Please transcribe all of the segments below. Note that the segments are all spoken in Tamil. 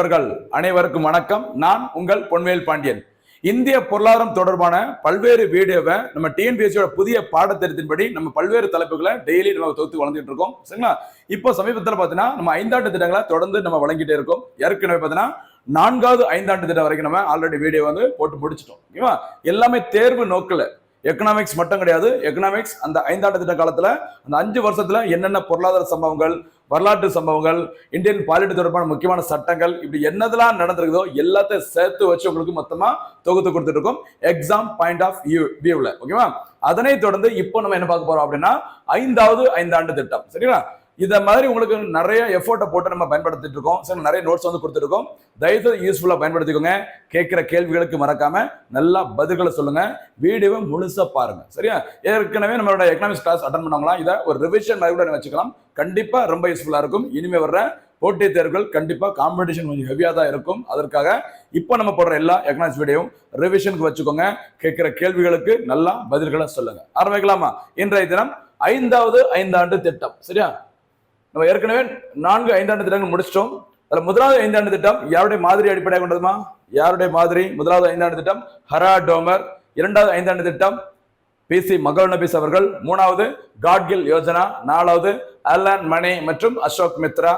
நண்பர்கள் அனைவருக்கும் வணக்கம். நான் உங்கள் பொன்வேல் பாண்டியன். இந்திய பொருளாதாரம் தொடர்பான பல்வேறு வீடியோவை நம்ம டிஎன்பிஎஸ்சியோட புதிய பாடத்திட்டத்தின்படி நம்ம பல்வேறு தலைப்புகளை டெய்லி நம்ம தொகுத்து வளர்ந்துட்டு இருக்கோம். சரிங்களா? இப்போ சமீபத்தில் பார்த்தீங்கன்னா நம்ம ஐந்தாண்டு திட்டங்களை தொடர்ந்து நம்ம வழங்கிட்டே இருக்கோம். ஏற்கனவே பார்த்தீங்கன்னா நான்காவது ஐந்தாண்டு திட்டம் வரைக்கும் நம்ம ஆல்ரெடி வீடியோ வந்து போட்டு முடிச்சிட்டோம். ஓகேவா? எல்லாமே தேர்வு நோக்கில். எக்கனாமிக்ஸ் மட்டும் கிடையாது. எக்கனாமிக்ஸ் அந்த ஐந்தாண்டு திட்ட காலத்துல அந்த அஞ்சு வருஷத்துல என்னென்ன பொருளாதார சம்பவங்கள் வரலாற்று சம்பவங்கள் இந்தியன் பாலிட்டி தொடர்பான முக்கியமான சட்டங்கள் இப்படி என்னதெல்லாம் நடந்திருக்குதோ எல்லாத்தையும் சேர்த்து வச்சு உங்களுக்கு மொத்தமா தொகுத்து கொடுத்துட்டு இருக்கோம் எக்ஸாம் பாயிண்ட் ஆஃப் வியூ வியூவில் ஓகேவா அதனை தொடர்ந்து இப்போ நம்ம என்ன பார்க்க போறோம் அப்படின்னா ஐந்தாவது ஐந்தாண்டு திட்டம். சரிங்களா? இதை மாதிரி உங்களுக்கு நிறைய எஃபோர்ட்டை போட்டு நம்ம பயன்படுத்திட்டு இருக்கோம். சார் நிறைய நோட்ஸ் வந்து கொடுத்துருக்கோம். தயவுசெய்து யூஸ்ஃபுல்லாக பயன்படுத்திக்கோங்க. கேட்குற கேள்விகளுக்கு மறக்காம நல்லா பதில்களை சொல்லுங்க. வீடியோவை முழுசா பாருங்க. சரியா? ஏற்கனவே நம்மளோட எக்கனாமிக்ஸ் கிளாஸ் அட்டன் பண்ணவங்களாம் இதை ஒரு ரிவிஷன் மாதிரி கூட வச்சுக்கலாம். கண்டிப்பாக ரொம்ப யூஸ்ஃபுல்லாக இருக்கும். இனிமே வர்ற போட்டித் தேர்வுகள் கண்டிப்பாக காம்படிஷன் கொஞ்சம் ஹெவியாக தான் இருக்கும். அதற்காக இப்போ நம்ம போடுற எல்லா எக்கனாமிக்ஸ் வீடியோவும் ரிவிஷனுக்கு வச்சுக்கோங்க. கேட்குற கேள்விகளுக்கு நல்லா பதில்களை சொல்லுங்க. ஆரம்பிக்கலாமா? இன்றைய தினம் ஐந்தாவது ஐந்தாண்டு திட்டம். சரியா? நம்ம ஏற்கனவே நான்கு ஐந்தாண்டு திட்டங்கள் முடிச்சிட்டோம். அதில் முதலாவது ஐந்தாண்டு திட்டம் யாருடைய மாதிரி அடிப்படையாக கொண்டதுமா? யாருடைய மாதிரி? முதலாவது ஐந்தாண்டு திட்டம் ஹரா டோமர். இரண்டாவது ஐந்தாண்டு திட்டம் பி சி மகள் நபீஸ் அவர்கள். மூணாவது காட்கில் யோஜனா. நாலாவது அலன் மணி மற்றும் அசோக் மித்ரா.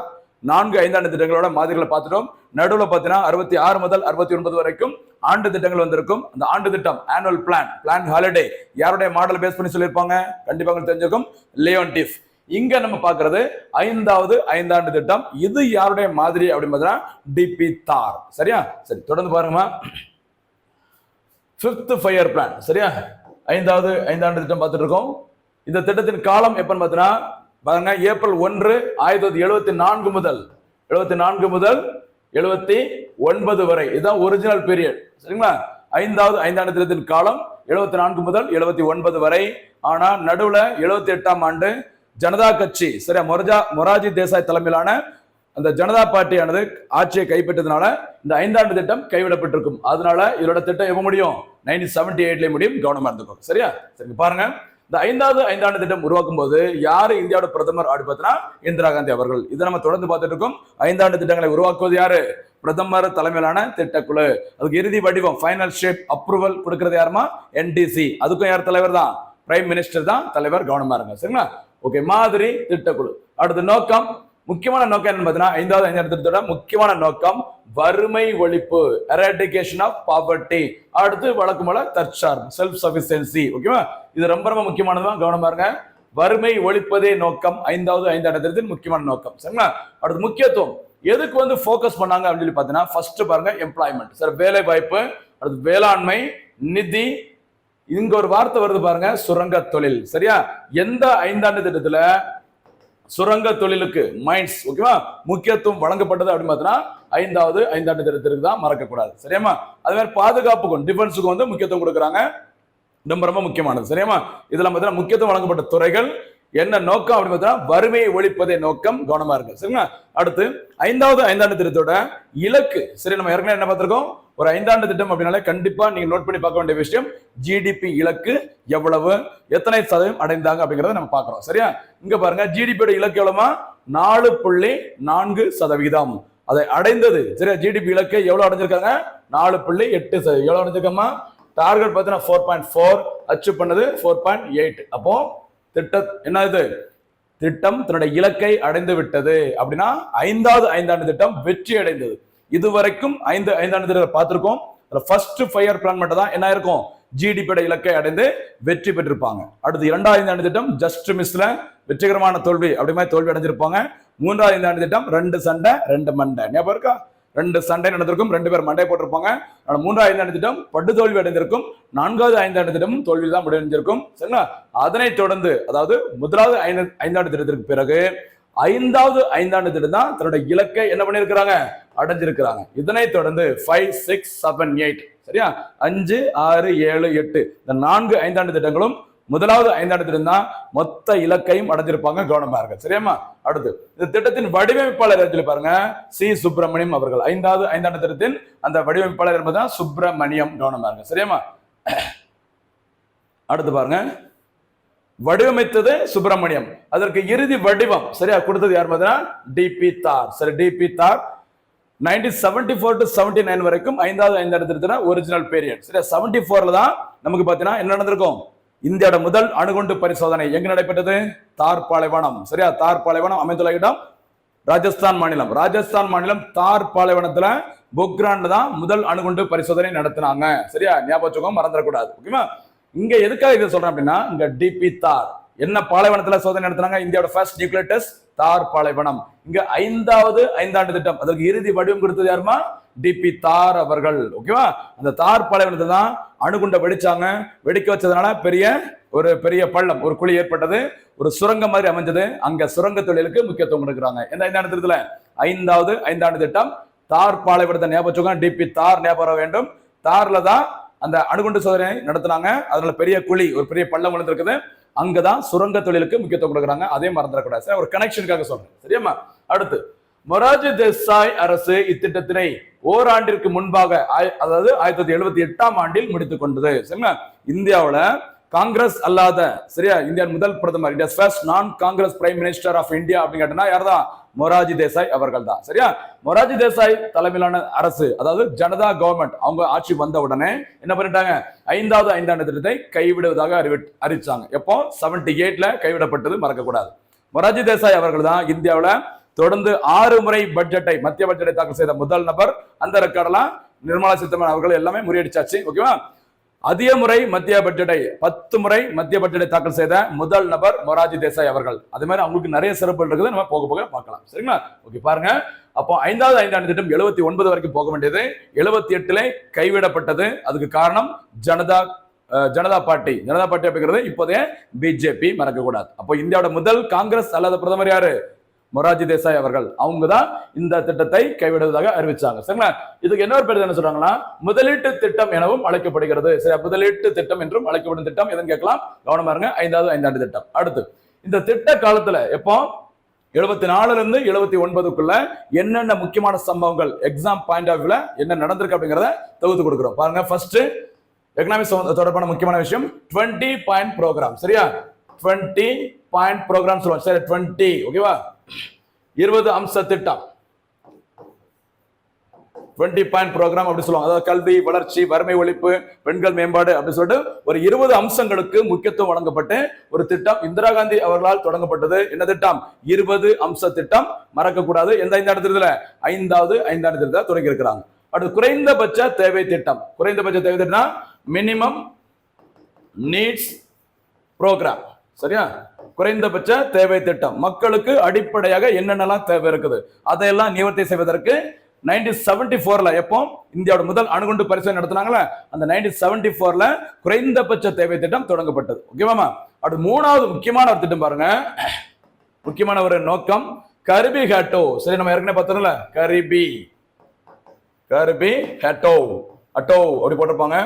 நான்கு ஐந்தாண்டு திட்டங்களோட மாதிரிகளை பார்த்துட்டோம். நடுவில் பார்த்தீங்கன்னா அறுபத்தி ஆறு முதல் அறுபத்தி ஒன்பது வரைக்கும் ஆண்டு திட்டங்கள் வந்திருக்கும். அந்த ஆண்டு திட்டம் ஆனுவல் பிளான் பிளான் ஹாலிடே யாருடைய மாடல் பேஸ் பண்ணி சொல்லியிருப்பாங்க? கண்டிப்பாக உங்களுக்கு தெரிஞ்சிருக்கும். லியோன் டிஃப் இங்க நம்ம பாக்குறது ஐந்தாவது ஐந்தாண்டு திட்டம். இது யாருடைய மாதிரி அப்படின்னு பார்த்தீங்கன்னா டிபி தார். சரியா? சரி தொடர்ந்து பாருங்கம்மா. ஃபிஃப்த் ஃபயர் பிளான் சரியா? ஐந்தாவது ஐந்தாண்டு திட்டம் பார்த்துட்டு இருக்கோம். இந்த திட்டத்தின் காலம் எப்பன்னு பார்த்தீங்கன்னா பாருங்க ஏப்ரல் ஒன்று ஆயிரத்தி தொள்ளாயிரத்தி எழுபத்தி நான்கு முதல் எழுபத்தி நான்கு முதல் எழுபத்தி ஒன்பது வரை. இதுதான் ஒரிஜினல் பீரியட் சரிங்களா? ஐந்தாவது ஐந்தாண்டு திட்டத்தின் காலம் எழுபத்தி நான்கு முதல் எழுபத்தி ஒன்பது வரை. ஆனா நடுவுல எழுபத்தி எட்டாம் ஆண்டு ஜனதா கட்சி சரியா மொரஜா மொராஜி தேசாய் தலைமையிலான அந்த ஜனதா பார்ட்டியானது ஆட்சியை கைப்பற்றதுனால இந்த ஐந்தாண்டு திட்டம் கைவிடப்பட்டிருக்கும். அதனால இதோட திட்டம் எப்ப முடியும்? நைன்டீன் செவன்டி எயிட்ல முடியும். கவனமா இருந்துக்கும் சரியா? சரி பாருங்க. இந்த ஐந்தாவது ஐந்தாண்டு திட்டம் உருவாக்கும் போது யாரு இந்தியாவோட பிரதமர் அப்படி பார்த்தீங்கன்னா இந்திரா காந்தி அவர்கள். இதை நம்ம தொடர்ந்து பார்த்துட்டு இருக்கோம். ஐந்தாண்டு திட்டங்களை உருவாக்குவது யாரு? பிரதமர் தலைமையிலான திட்டக்குழு. அதுக்கு இறுதி வடிவம் ஃபைனல் ஷேப் அப்ரூவல் கொடுக்கறது யாருமா? என்டிசி அதுக்கும் யார் தலைவர் தான் பிரைம் மினிஸ்டர் தான் தலைவர். கவனமா இருங்க. சரிங்களா? ஓகே மாதிரி திட்டக்குழு. அடுத்த நோக்கம். முக்கியமான நோக்கம் என்னன்னு பார்த்தீங்கன்னா ஐந்தாவது ஐந்தாவது திட்டத்தோட முக்கியமான நோக்கம் வறுமை ஒழிப்பு எராடிகேஷன் ஆஃப் பாவர்ட்டி அடுத்து வழக்கு போல தற்சார்பு செல்ஃப் சஃபிஷியன்சி ஓகேவா? இது ரொம்ப ரொம்ப முக்கியமானதுதான் கவனமா இருங்க. வறுமை ஒழிப்பதே நோக்கம். ஐந்தாவது ஐந்தாவது திட்டத்தின் முக்கியமான நோக்கம். சரிங்களா? அடுத்து முக்கியத்துவம். எதுக்கு வந்து ஃபோக்கஸ் பண்ணாங்க அப்படின்னு சொல்லி பார்த்தீங்கன்னா ஃபர்ஸ்ட் பாருங்க எம்ப்ளாய்மெண்ட் சார் வேலை வாய்ப்பு அடுத்து வேளாண்மை நிதி இங்க ஒரு வார்த்தை வருது பாருங்க சுரங்க தொழில். சரியா? எந்த ஐந்தாண்டு திட்டத்துல சுரங்க தொழிலுக்கு மைண்ட்ஸ் ஓகேவா முக்கியத்துவம் வழங்கப்பட்டது அப்படின்னு பார்த்தீங்கன்னா ஐந்தாவது ஐந்தாண்டு திட்டத்திற்கு தான் மறக்கக்கூடாது. சரியாமா அது மாதிரி பாதுகாப்புக்கும் டிஃபென்ஸுக்கும் வந்து முக்கியத்துவம் கொடுக்குறாங்க. ரொம்ப ரொம்ப முக்கியமானது. சரியாமா இதுல பார்த்தீங்கன்னா முக்கியத்துவம் வழங்கப்பட்ட துறைகள் என்ன நோக்கம் அப்படின்னு பார்த்தீங்கன்னா வறுமையை ஒழிப்பதே நோக்கம். கவனமா இருக்கு சரிங்களா? அடுத்து ஐந்தாவது ஐந்தாண்டு திட்டத்தோட இலக்கு. சரி நம்ம ஏற்கனவே என்ன பார்த்திருக்கோம்? ஒரு ஐந்தாண்டு திட்டம் அப்படின்னாலே கண்டிப்பா நீங்க நோட் பண்ணி பார்க்க வேண்டிய விஷயம் ஜிடிபி இலக்கு எவ்வளவு எத்தனை சதவீதம் அடைந்தாங்க அப்படிங்கறத நம்ம பாக்குறோம் சரியா? இங்க பாருங்க ஜிடிபியோட இலக்கு எவ்வளவுமா? நாலு புள்ளி நான்கு சதவீதம். அதை அடைந்தது சரியா? ஜிடிபி இலக்கு எவ்வளவு அடைஞ்சிருக்காங்க? நாலு புள்ளி எட்டு சதவீதம். எவ்வளவு அடைஞ்சிருக்கோமா டார்கெட் பார்த்தீங்கன்னா ஃபோர் பாயிண்ட் ஃபோர் அச்சீவ் பண்ணது ஃபோர் பாயிண்ட் எயிட் அப்போ திட்ட என்ன இது திட்டம் தன்னுடைய இலக்கை அடைந்து விட்டது. அப்படின்னா ஐந்தாவது ஐந்தாண்டு திட்டம் வெற்றி அடைந்தது. இதுவரைக்கும் ஐந்து ஐந்தாண்டு திட்டம் பார்த்திருக்கோம். ஃபர்ஸ்ட் ஃபயர் பிளான் மட்டும் தான் என்ன இருக்கும் ஜிடிபியோட இலக்கை அடைந்து வெற்றி பெற்றிருப்பாங்க. அடுத்து இரண்டாவது ஐந்தாண்டு திட்டம் ஜஸ்ட் மிஸ்ல வெற்றிகரமான தோல்வி அப்படி மாதிரி தோல்வி அடைஞ்சிருப்பாங்க. மூன்றாவது ஐந்தாண்டு திட்டம் ரெண்டு சண்டை ரெண்டு மண்டை. ஞாபகம் இருக்கா? ரெண்டு சண்டை நடந்திருக்கும் ரெண்டு பேர் மண்டை போட்டிருப்பாங்க. மூன்றாவது ஐந்தாண்டு திட்டம் பட்டு தோல்வி அடைந்திருக்கும். நான்காவது ஐந்தாண்டு திட்டமும் தோல்வி தான் முடிவடைஞ்சிருக்கும் சரிங்களா? அதனை தொடர்ந்து அதாவது முதலாவது ஐந்து ஐந்தாண்டு திட்டத்திற்கு பிறகு ஐந்தாவது ஐந்தாண்டு திட்டம் தான் தன்னுடைய இலக்கை என்ன பண்ணியிருக்கிறாங்க? அடைஞ்சிருக்கிறாங்க. இதனை தொடர்ந்து ஃபைவ் சிக்ஸ் செவன் எயிட் சரியா? அஞ்சு ஆறு ஏழு எட்டு இந்த நான்கு ஐந்தாண்டு திட்டங்களும் முதலாவது ஐந்தாண்டு தான் மொத்த இலக்கையும் அடைஞ்சிருப்பாங்க கவனமா இருக்கு சரியாமா அடுத்து இந்த திட்டத்தின் வடிவமைப்பாளர் சொல்லி பாருங்க? சி. சுப்பிரமணியம் அவர்கள். ஐந்தாவது ஐந்தாண்டு திட்டத்தின் அந்த வடிவமைப்பாளர் என்பதுதான் சுப்பிரமணியம் கவனமா இருக்கு சரியாமா அடுத்து பாருங்க. வடிவமைத்தது சுப்பிரமணியம். அதற்கு இறுதி வடிவம் சரியா? கொடுத்தது யார் பார்த்தீங்கன்னா? டிபி தார். சரி D P Dhar. Nineteen seventy four to seventy nine வரைக்கும் ஐந்தாவது ஐந்தாவது திருத்தம் ஒரிஜினல் பீரியட் சரியா? செவன்டி ஃபோர்ல தான் நமக்கு பார்த்தீங்கன்னா என்ன நடந்திருக்கும்? இந்தியாவோட முதல் அணுகுண்டு பரிசோதனை எங்கு நடைபெற்றது? தார் பாலைவனம் சரியா? தார் பாலைவனம் அமைந்துள்ள இடம் ராஜஸ்தான் மாநிலம். ராஜஸ்தான் மாநிலம் தார் பாலைவனத்துல பொக்ரான்ல தான் முதல் அணுகுண்டு பரிசோதனை நடத்தினாங்க. சரியா? ஞாபகம் மறந்துடக்கூடாது. ஓகேவா? இங்க எதுக்காக இதை சொல்றேன் அப்படின்னா இங்க டிபி தார். என்ன பாலைவனத்துல சோதனை நடத்தினாங்க? இந்தியாவோட ஃபர்ஸ்ட் நியூக்ளியர் டெஸ்ட் தார் பாலைவனம் இங்க ஐந்தாவது ஐந்தாண்டு திட்டம். அதற்கு இறுதி வடிவம் கொடுத்தது யாருமா? டிபி தார் அவர்கள். ஓகேவா அந்த தார் பாலைவனத்தை தான் அணுகுண்டை வெடிச்சாங்க. வெடிக்க வச்சதுனால பெரிய ஒரு பெரிய பள்ளம் ஒரு குழி ஏற்பட்டது. ஒரு சுரங்கம் மாதிரி அமைஞ்சது. அங்க சுரங்க தொழிலுக்கு முக்கியத்துவம் கொடுக்குறாங்க. எந்த ஐந்தாண்டு திட்டத்துல ஐந்தாவது ஐந்தாண்டு திட்டம். தார் பாலைவனத்தை ஞாபகம் டிபி தார் ஞாபகம் வேண்டும். தார்ல தான் அந்த அணுகுண்டு சோதனை நடத்துனாங்க. அதனால பெரிய குழி ஒரு பெரிய பள்ளம் விழுந்திருக்குது அங்கதான் சுரங்க தொழிலுக்கு முக்கியத்துவம் கொடுக்குறாங்க. அதே மறந்துடக்கூடாது. சார் ஒரு கனெக்ஷனுக்காக சொல்றேன். சரியாமா அடுத்து மொராஜி தேசாய் அரசு இத்திட்டத்தினை ஓராண்டிற்கு முன்பாக அதாவது ஆயிரத்தி தொள்ளாயிரத்தி எழுபத்தி எட்டாம் ஆண்டில் முடித்துக் கொண்டது. சரிங்களா? இந்தியாவில் காங்கிரஸ் அல்லாத சரியா? இந்தியா முதல் பிரதமர் இந்தியா ஃபர்ஸ்ட் நான் Congress prime minister of India அப்படின்னு கேட்டா யார்தான் மொராஜி தேசாய் அவர்கள் தான். சரியா? மொராஜி தேசாய் தலைமையிலான அரசு அதாவது ஜனதா கவர்மெண்ட் அவங்க ஆட்சி வந்த உடனே என்ன பண்ணிட்டாங்க? ஐந்தாவது ஐந்தாண்டு திட்டத்தை கைவிடுவதாக அறிவி அறிவிச்சாங்க. எப்போ? செவன்டி எயிட்ல கைவிடப்பட்டது மறக்கக்கூடாது. மொராஜி தேசாய் அவர்கள் தான் இந்தியாவில் தொடர்ந்து ஆறு முறை பட்ஜெட்டை மத்திய பட்ஜெட்டை தாக்கல் செய்த முதல் நபர் அந்த ரெக்கார்டெல்லாம் நிர்மலா சீதாராமன் அவர்கள் எல்லாமே முறியடிச்சாச்சு ஓகேவா? அதிக முறை மத்திய பட்ஜெட்டை பத்து முறை மத்திய பட்ஜெட்டை தாக்கல் செய்த முதல் நபர் மொராஜி தேசாய் அவர்கள். அதே மாதிரி அவங்களுக்கு நிறைய சிறப்புகள் இருக்குது நம்ம போக போக பார்க்கலாம். சரிங்களா? ஓகே பாருங்க. அப்போ ஐந்தாவது ஐந்தாண்டு திட்டம் எழுபத்தி ஒன்பது வரைக்கும் போக வேண்டியது. எழுபத்தி எட்டுல கைவிடப்பட்டது. அதுக்கு காரணம் Janata uh, Janata party. Janata party அப்படிங்கிறது இப்போதைய பிஜேபி மறக்கக்கூடாது. அப்போ இந்தியாவோட முதல் காங்கிரஸ் அல்லாத பிரதமர் யாரு? மொராஜி தேசாய் அவர்கள் அவங்க தான் இந்த திட்டத்தை கைவிடுவதாக அறிவிச்சாங்க. சரிங்களா? இதுக்கு இன்னொரு பேர் என்ன சொல்றாங்கன்னா முதலீட்டு திட்டம் எனவும் அழைக்கப்படுகிறது. சரி முதலீட்டு திட்டம் என்றும் அழைக்கப்படும் திட்டம். எதுன்னு கேட்கலாம்? கவனமா இருங்க. ஐந்தாவது ஐந்தாண்டு திட்டம். அடுத்து இந்த திட்ட காலத்துல எப்போ? எழுபத்தி நாலுல இருந்து எழுபத்தி ஒன்பதுக்குள்ள என்னென்ன முக்கியமான சம்பவங்கள் எக்ஸாம் பாயிண்ட் ஆஃப் வியூல என்ன நடந்திருக்கு அப்படிங்கறத தொகுத்து கொடுக்குறோம். பாருங்க ஃபர்ஸ்ட் எக்கனாமிக்ஸ் தொடர்பான முக்கியமான விஷயம் 20 பாயிண்ட் ப்ரோக்ராம் சரியா? 20 பாயிண்ட் ப்ரோக்ராம் சொல்லுவோம். சரி 20 ஓகேவா இருபது அம்ச திட்டம். 20 பாயிண்ட் ப்ரோக்ராம் அப்படி சொல்லுவாங்க. அதாவது கல்வி வளர்ச்சி வறுமை ஒழிப்பு பெண்கள் மேம்பாடு அப்படின்னு சொல்லிட்டு ஒரு இருபது அம்சங்களுக்கு முக்கியத்துவம் வழங்கப்பட்டு ஒரு திட்டம் இந்திரா காந்தி அவர்களால் தொடங்கப்பட்டது. என்ன திட்டம்? இருபது அம்ச திட்டம். மறக்க கூடாது எந்த ஐந்தாண்டு திட்டத்துல ஐந்தாவது ஐந்தாண்டு திட்டத்தை தொடங்கி இருக்கிறாங்க. அடுத்து குறைந்தபட்ச தேவை திட்டம். குறைந்தபட்ச தேவை திட்டம் மினிமம் நீட்ஸ் ப்ரோக்ராம் சரியா? குறைந்தபட்ச தேவை திட்டம். மக்களுக்கு அடிப்படையாக என்னென்னலாம் தேவை இருக்குது? அதையெல்லாம் நிவர்த்தி செய்வதற்கு நைன்டீன் செவன்டி ஃபோர்ல எப்போ? இந்தியாவோட முதல் அணுகுண்டு பரிசோதனை நடத்தினாங்களே? அந்த நைன்டீன் செவன்டி ஃபோர்ல குறைந்தபட்ச தேவை திட்டம் தொடங்கப்பட்டது. ஓகேவாமா அடுத்து மூணாவது முக்கியமான ஒரு திட்டம் பாருங்க. முக்கியமான ஒரு நோக்கம் கருபி ஹேட்டோ. சரி நம்ம ஏற்கனவே பார்த்தோம்ல. கரிபி கருபி ஹேட்டோ. அட்டோ அப்படி போட்டிருப்பாங்க.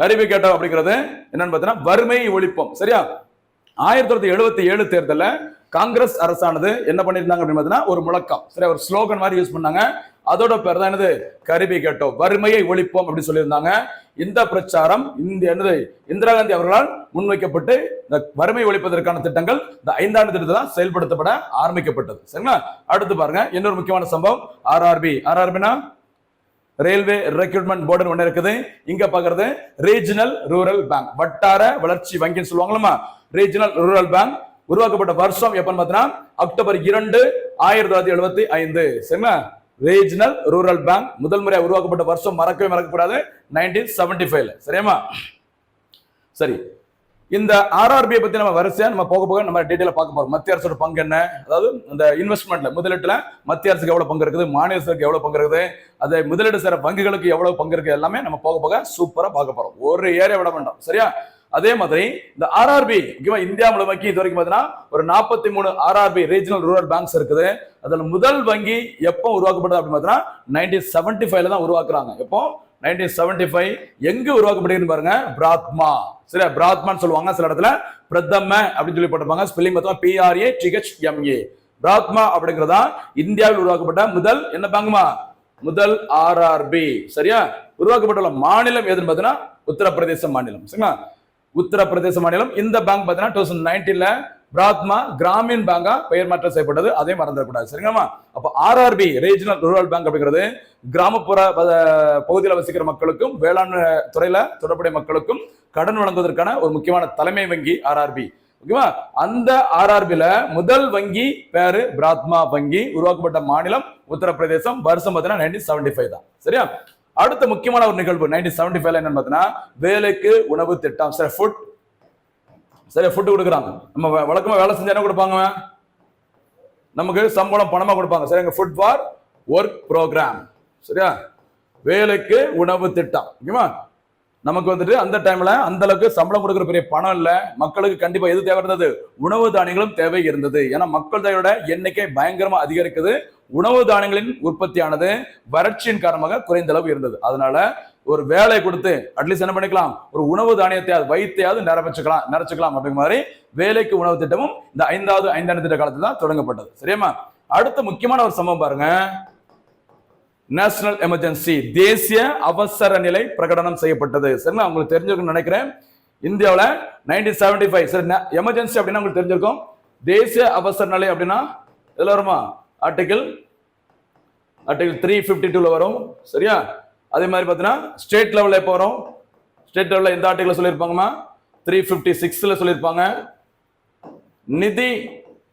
கருவி கேட்டோம் அப்படிங்கிறது என்னன்னு பார்த்தீங்கன்னா வறுமை ஒழிப்போம். சரியா? ஆயிரத்தி தொள்ளாயிரத்தி எழுபத்தி ஏழு தேர்தலில் காங்கிரஸ் அரசானது என்ன பண்ணியிருந்தாங்க அப்படின்னு பார்த்தீங்கன்னா ஒரு முழக்கம். சரி ஒரு ஸ்லோகன் மாதிரி யூஸ் பண்ணாங்க. அதோட பேர் தான் என்னது? கருவி கேட்டோம். வறுமையை ஒழிப்போம் அப்படின்னு சொல்லியிருந்தாங்க. இந்த பிரச்சாரம் இந்த என்னது? இந்திரா காந்தி அவர்களால் முன்வைக்கப்பட்டு இந்த வறுமை ஒழிப்பதற்கான திட்டங்கள் இந்த ஐந்தாண்டு திட்டத்தில் தான் செயல்படுத்தப்பட ஆரம்பிக்கப்பட்டது. சரிங்களா? அடுத்து பாருங்க. இன்னொரு முக்கியமான சம்பவம். ஆர்ஆர்பி. ஆர்ஆர்பினா? ரயில்வே ரெக்ரூட்மெண்ட் போர்டு ஒன்று இருக்குது. இங்க பாக்குறது ரீஜனல் ரூரல் பேங்க் வட்டார வளர்ச்சி வங்கின்னு சொல்லுவாங்களா ரீஜனல் ரூரல் பேங்க் உருவாக்கப்பட்ட வருஷம் எப்பன்னு பார்த்தீங்கன்னா அக்டோபர் இரண்டு ஆயிரத்தி தொள்ளாயிரத்தி எழுபத்தி ஐந்து. சரிங்களா ரீஜனல் ரூரல் பேங்க் முதல் முறையாக உருவாக்கப்பட்ட வருஷம் மறக்கவே மறக்கக்கூடாது. நைன்டீன் செவன்டி ஃபைவ்ல சரியாமா சரி. இந்த ஆர்ஆர்பியை பத்தி நம்ம வரிசையா நம்ம போக போக நம்ம டீட்டெயில பார்க்க போறோம். மத்திய அரசோட பங்கு என்ன? அதாவது இந்த இன்வெஸ்ட்மெண்ட்ல முதலீட்டுல மத்திய அரசுக்கு எவ்வளவு பங்கு இருக்குது? மாநில அரசுக்கு எவ்வளவு பங்கு இருக்குது? அதை முதலீடு செய்யற வங்கிகளுக்கு எவ்வளவு பங்கு இருக்கு எல்லாமே நம்ம போக போக சூப்பரா பார்க்க போறோம். ஒரு ஏரியா விட வேண்டாம். சரியா? அதே மாதிரி இந்த ஆர்ஆர்பி முக்கியமா இந்தியா முழுமைக்கு இது வரைக்கும் பார்த்தீங்கன்னா ஒரு நாற்பத்தி மூணு ஆர்ஆர்பி ரீஜனல் ரூரல் பேங்க்ஸ் இருக்குது. அதுல முதல் வங்கி எப்போ உருவாக்கப்பட்டது அப்படின்னு பார்த்தீங்கன்னா நைன்டீன் செவன்டி ஃபைவ்ல தான் உருவாக்குறாங்க. எப்போ? நைன்டீன் செவன்டி ஃபைவ் எங்கே உருவாக்கப்படுதுன்னு பாருங்க? பிராத்மா. சில பிராத்மான்னு சொல்லுவாங்க சில இடத்துல பிரதம அப்படின்னு சொல்லி போட்டிருப்பாங்க. ஸ்பெல்லிங் பார்த்தா பிஆர்ஏ டிஹெச் எம்ஏ பிராத்மா அப்படிங்கிறதா இந்தியாவில் உருவாக்கப்பட்ட முதல் என்ன பாங்கம்மா? முதல் ஆர்ஆர்பி சரியா? உருவாக்கப்பட்டுள்ள மாநிலம் எதுன்னு பார்த்தீங்கன்னா உத்தரப்பிரதேச மாநிலம். சரிங்களா? உத்தரப்பிரதேச மாநிலம். இந்த பேங்க் பார்த்தீங்கன்னா டூ தௌசண்ட் நைன்டீன்ல பிராத்மா கிராமின் பேங்கா பெயர் மாற்றம் செய்யப்பட்டது. அதே மறந்துடக்கூடாது. சரிங்களா அப்ப ஆர்ஆர்பி ரீஜனல் ரூரல் பேங்க் அப்படிங்கிறது கிராமப்புற ப- பகுதியில் வசிக்கிற மக்களுக்கும் வேளாண் துறையில தொடர்புடைய மக்களுக்கும் கடன் வழங்குவதற்கான ஒரு முக்கியமான தலைமை வங்கி ஆர்ஆர்பி ஓகேவா? அந்த ஆர்ஆர்பில முதல் வங்கி பேரு பிராத்மா வங்கி. உருவாக்கப்பட்ட மாநிலம் உத்தரப்பிரதேசம். வருஷம் பார்த்தீங்கன்னா நைன்டீன் செவன்டி ஃபைவ் தான். சரியா? அடுத்த முக்கியமான ஒரு நிகழ்வு நைன்டீன் செவன்டி ஃபைவ்ல என்னன்னு பார்த்தீங்கன்னா வேலைக்கு உணவு திட்டம். சரி ஃபுட் சரி ஃபுட்டு கொடுக்குறாங்க நம்ம வழக்கமாக வேலை செஞ்சா என்ன கொடுப்பாங்க நமக்கு சம்பளம் பணமாக கொடுப்பாங்க. சரிங்க ஃபுட் ஃபார் ஒர்க் ப்ரோக்ராம் சரியா? வேலைக்கு உணவு திட்டம். ஓகேவா நமக்கு வந்துட்டு அந்த டைம்ல அந்த அளவுக்கு சம்பளம் கொடுக்குற பெரிய பணம் இல்லை. மக்களுக்கு கண்டிப்பா எது தேவை இருந்தது? உணவு தானியங்களும் தேவை இருந்தது. ஏன்னா மக்கள் தொகையோட எண்ணிக்கை பயங்கரமா அதிகரிக்குது. உணவு தானியங்களின் உற்பத்தியானது வறட்சியின் காரணமாக குறைந்த அளவு இருந்தது. அதனால ஒரு வேலையை கொடுத்து அட்லீஸ்ட் என்ன பண்ணிக்கலாம்? ஒரு உணவு தானியத்தையாவது வைத்தையாவது நிரப்பிச்சுக்கலாம் நிறைச்சுக்கலாம் அப்படிங்கிற மாதிரி வேலைக்கு உணவு திட்டமும் இந்த ஐந்தாவது ஐந்தாண்டு திட்ட காலத்தில் தான் தொடங்கப்பட்டது. சரியாமா அடுத்த முக்கியமான ஒரு சம்பவம் பாருங்க. நேஷனல் எமர்ஜென்சி தேசிய அவசர நிலை பிரகடனம் செய்யப்பட்டது. சரிங்களா? உங்களுக்கு தெரிஞ்சிருக்கும்னு நினைக்கிறேன். இந்தியாவில் நைன்டீன் செவன்டி ஃபைவ் சரி எமர்ஜென்சி அப்படின்னா உங்களுக்கு தெரிஞ்சிருக்கும். தேசிய அவசர நிலை அப்படின்னா இதில் வருமா? ஆர்டிகிள் ஆர்டிகிள் த்ரீ ஃபிஃப்டி டூவில் வரும். சரியா? அதே மாதிரி பார்த்தீங்கன்னா ஸ்டேட் லெவலில் எப்போ வரும்? ஸ்டேட் லெவலில் எந்த ஆர்டிகிள் சொல்லியிருப்பாங்கம்மா? த்ரீ ஃபிஃப்டி சிக்ஸில் சொல்லியிருப்பாங்க. நிதி